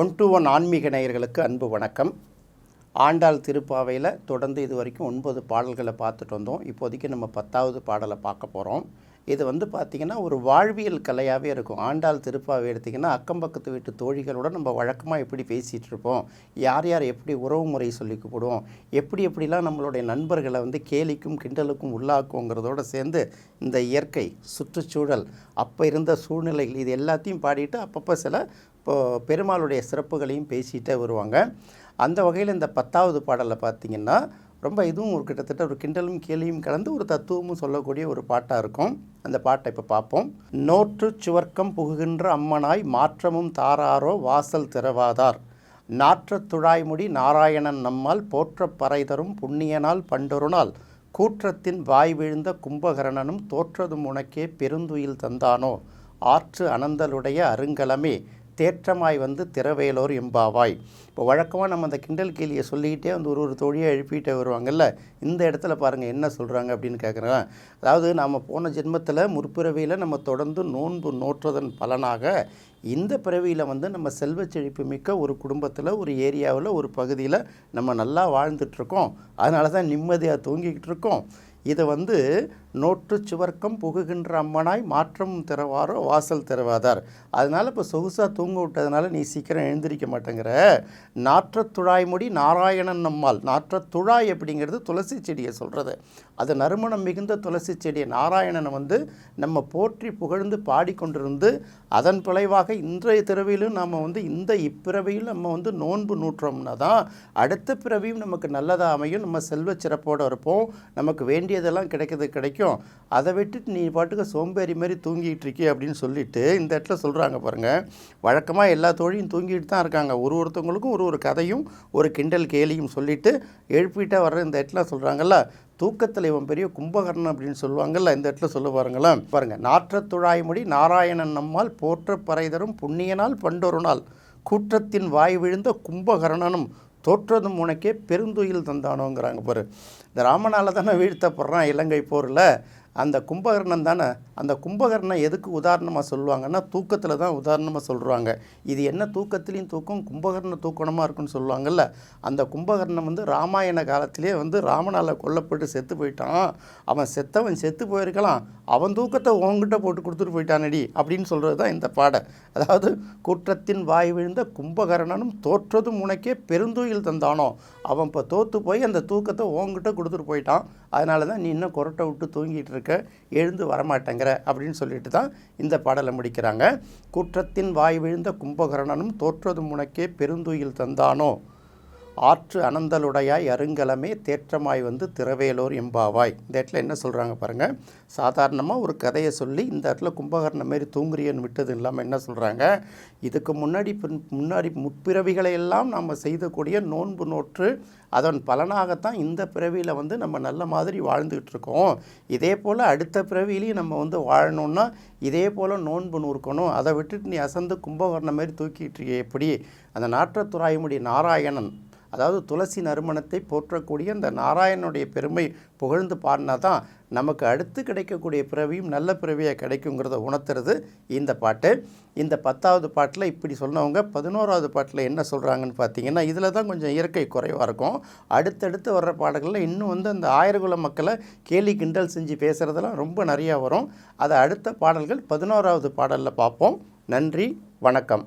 One to one ஆன்மீக நேயர்களுக்கு அன்பு வணக்கம். ஆண்டாள் திருப்பாவையில் தொடர்ந்து இது வரைக்கும் ஒன்பது பாடல்களை பார்த்துட்டு வந்தோம். இப்போதைக்கு நம்ம பத்தாவது பாடலை பார்க்க போகிறோம் இது வந்து பார்த்திங்கன்னா ஒரு வாழ்வியல் கலையாகவே இருக்கும். ஆண்டாள் திருப்பாவை எடுத்திங்கன்னா அக்கம் பக்கத்து வீட்டு தோழிகளோட நம்ம வழக்கமாக எப்படி பேசிகிட்டு இருப்போம்? யார் யார் எப்படி உறவு முறை சொல்லி கூப்பிடுவோம்? எப்படி எப்படிலாம் நம்மளுடைய நண்பர்களை வந்து கேலிக்கும் கிண்டலுக்கும் உள்ளாக்குங்கிறதோட சேர்ந்து இந்த இயற்கை சுற்றுச்சூழல் அப்போ இருந்த சூழ்நிலைகள் இது எல்லாத்தையும் பாடிட்டு அப்பப்போ சில இப்போ பெருமாளுடைய சிறப்புகளையும் பேசிகிட்டே வருவாங்க. அந்த வகையில் இந்த பத்தாவது பாடலில் பார்த்தீங்கன்னா ரொம்ப இதுவும் ஒரு கிட்டத்தட்ட ஒரு கிண்டலும் கேலியும் கலந்து ஒரு தத்துவமும் சொல்லக்கூடிய ஒரு பாட்டாக இருக்கும். அந்த பாட்டை இப்போ பார்ப்போம். நோற்று சுவர்க்கம் புகுகின்ற அம்மனாய் மாற்றமும் தாராரோ வாசல் திறவாதார். நாற்ற துழாய்முடி நாராயணன் நம்மால் போற்ற பறைதரும் புண்ணியனால் பண்டொரு நாள் கூற்றத்தின் வாய் விழுந்த கும்பகரணனும் தோற்றதும் உனக்கே பெருந்துயில் தந்தானோ. ஆற்று அனந்தலுடைய அருங்கலமே. தேற்றமாய் வந்து திறவேலோர் எம்பாவாய். இப்போ வழக்கமாக நம்ம அந்த கிண்டல் கேலியை சொல்லிக்கிட்டே வந்து ஒரு ஒரு தொழியை எழுப்பிட்டே வருவாங்கல்ல இந்த இடத்துல பாருங்கள் என்ன சொல்கிறாங்க அப்படின்னு கேட்குறேன் அதாவது நாம் போன ஜென்மத்தில் முற்பிறவியில் நம்ம தொடர்ந்து நோன்பு நோற்றதன் பலனாக இந்த பிறவியில் வந்து நம்ம செல்வச் செழிப்பு மிக்க ஒரு குடும்பத்தில் ஒரு ஏரியாவில் ஒரு பகுதியில் நம்ம நல்லா வாழ்ந்துட்டுருக்கோம் அதனால தான் நிம்மதியாக தூங்கிக்கிட்டு இருக்கோம். இதை வந்து நோற்று சுவர்க்கம் புகுகின்ற அம்மனாய் மாற்றம் திறவாரோ வாசல் திறவாதார் அதனால் இப்போ சொகுசாக தூங்க விட்டதுனால நீ சீக்கிரம் எழுந்திரிக்க மாட்டேங்கிற. நாற்றத்துழாய்முடி நாராயணன் நம்மால். நாற்றத்துழாய் அப்படிங்கிறது துளசி செடியை சொல்கிறது அது நறுமணம் மிகுந்த துளசி செடியை நாராயணனை வந்து நம்ம போற்றி புகழ்ந்து பாடிக்கொண்டிருந்து அதன் விளைவாக இன்றைய திறவையிலும் நம்ம வந்து இந்த இப்பிறவியில் நம்ம வந்து நோன்பு நூற்றோம்னா தான் அடுத்த பிறவியும் நமக்கு நல்லதாக அமையும். நம்ம செல்வ சிறப்போடு இருப்போம். நமக்கு வேண்டியதெல்லாம் கிடைக்கிறது கிடைக்கும். அதை விட்டுட்டு நீ பாட்டுக்கு சோம்பேறி மாதிரி தூங்கிட்டு இருக்கே அப்படின்னு சொல்லிட்டு இந்த இடத்துல சொல்கிறாங்க பாருங்கள் வழக்கமாக எல்லா தோழியும் தூங்கிட்டு தான் இருக்காங்க. ஒரு ஒருத்தவங்களுக்கும் ஒரு ஒரு கதையும் ஒரு கிண்டல் கேலியும் சொல்லிட்டு எழுப்பிட்டா வர்ற இந்த இடத்துல சொல்கிறாங்கல்ல தூக்கத்தில் இவன் பெரிய கும்பகர்ணன் அப்படின்னு சொல்லுவாங்கல்ல இந்த இடத்துல சொல்ல பாருங்களேன். பாருங்கள் நாற்றத்துழாய்மொழி நாராயணன் நம்மால் போற்ற பறைதரும் புண்ணியனால் பண்டொரு நாள் கூற்றத்தின் வாய் விழுந்த கும்பகர்ணனும் தோற்றதும் உனக்கே பெருந்துயில் தந்தானோங்கிறாங்க பாரு. இந்த ராமனால் தானே வீழ்த்தப்படுறான் இலங்கை போரில். அந்த கும்பகர்ணன் தானே? அந்த கும்பகர்ணன் எதுக்கு உதாரணமாக சொல்லுவாங்கன்னா தூக்கத்தில் தான் உதாரணமாக சொல்கிறாங்க இது என்ன தூக்கத்துலேயும் தூக்கம் கும்பகர்ண தூக்கணமாக இருக்குன்னு சொல்லுவாங்கல்ல. அந்த கும்பகர்ணன் வந்து ராமாயண காலத்திலே வந்து ராமனால் கொல்லப்பட்டு செத்து போயிட்டான். அவன் செத்தவன் செத்து போயிருக்கலாம். அவன் தூக்கத்தை உங்ககிட்ட போட்டு கொடுத்துட்டு போயிட்டானடி அப்படின்னு சொல்கிறது தான் இந்த பாடை அதாவது குற்றத்தின் வாய் விழுந்த கும்பகர்ணனும் தோற்றதும் உனக்கே பெருந்துயில் தந்தானோ? அவன் இப்போ தோற்று போய் அந்த தூக்கத்தை உங்ககிட்ட கொடுத்துட்டு போயிட்டான். அதனால தான் நீ இன்னும் கொரட்டை விட்டு தூங்கிட்டு இருக்க. எழுந்து வரமாட்டேங்கிற அப்படின்னு சொல்லிட்டு தான் இந்த பாடலை முடிக்கிறாங்க. குற்றத்தின் வாய் விழுந்த கும்பகர்ணனும் தோற்றதும் உனக்கே பெருந்துயில் தந்தானோ? ஆற்று அனந்தலுடையாய் அருங்கலமே தேற்றமாய் வந்து திரவேலோர் எம்பாவாய். இந்த இடத்துல என்ன சொல்கிறாங்க பாருங்கள் சாதாரணமாக ஒரு கதையை சொல்லி இந்த இடத்துல கும்பகர்ணம் மாரி தூங்குறியன்னு விட்டது இல்லாமல் என்ன சொல்கிறாங்க இதுக்கு முன்னாடி பின் முன்னாடி முற்பிறவிகளை எல்லாம் நம்ம செய்தக்கூடிய நோன்பு நோற்று அதன் பலனாகத்தான் இந்த பிறவியில் வந்து நம்ம நல்ல மாதிரி வாழ்ந்துக்கிட்டு இருக்கோம். இதே போல் அடுத்த பிறவிலையும் நம்ம வந்து வாழணும்னா இதே போல் நோன்பு நூற்கணும். அதை விட்டுட்டு நீ அசந்து கும்பகர்ணம் மாதிரி தூக்கிட்டு இருக்கிய எப்படி? அந்த நாற்றத்துறாய்முடி நாராயணன் அதாவது துளசி நறுமணத்தை போற்றக்கூடிய அந்த நாராயணனுடைய பெருமை புகழ்ந்து பாடினா தான் நமக்கு அடுத்து கிடைக்கக்கூடிய பிறவியும் நல்ல பிறவியாக கிடைக்குங்கிறத உணர்த்துறது இந்த பாட்டு. இந்த பத்தாவது பாட்டில் இப்படி சொன்னவங்க பதினோராவது பாட்டில் என்ன சொல்கிறாங்கன்னு பார்த்தீங்கன்னா இதில் தான் கொஞ்சம் இயற்கை குறைவாக இருக்கும். அடுத்தடுத்து வர்ற பாடல்களில் இன்னும் வந்து அந்த ஆயிரகுல மக்களை கேலி கிண்டல் செஞ்சு பேசுகிறதெல்லாம் ரொம்ப நிறையா வரும். அதை அடுத்த பாடல்கள் பதினோராவது பாடலில் பார்ப்போம். நன்றி வணக்கம்.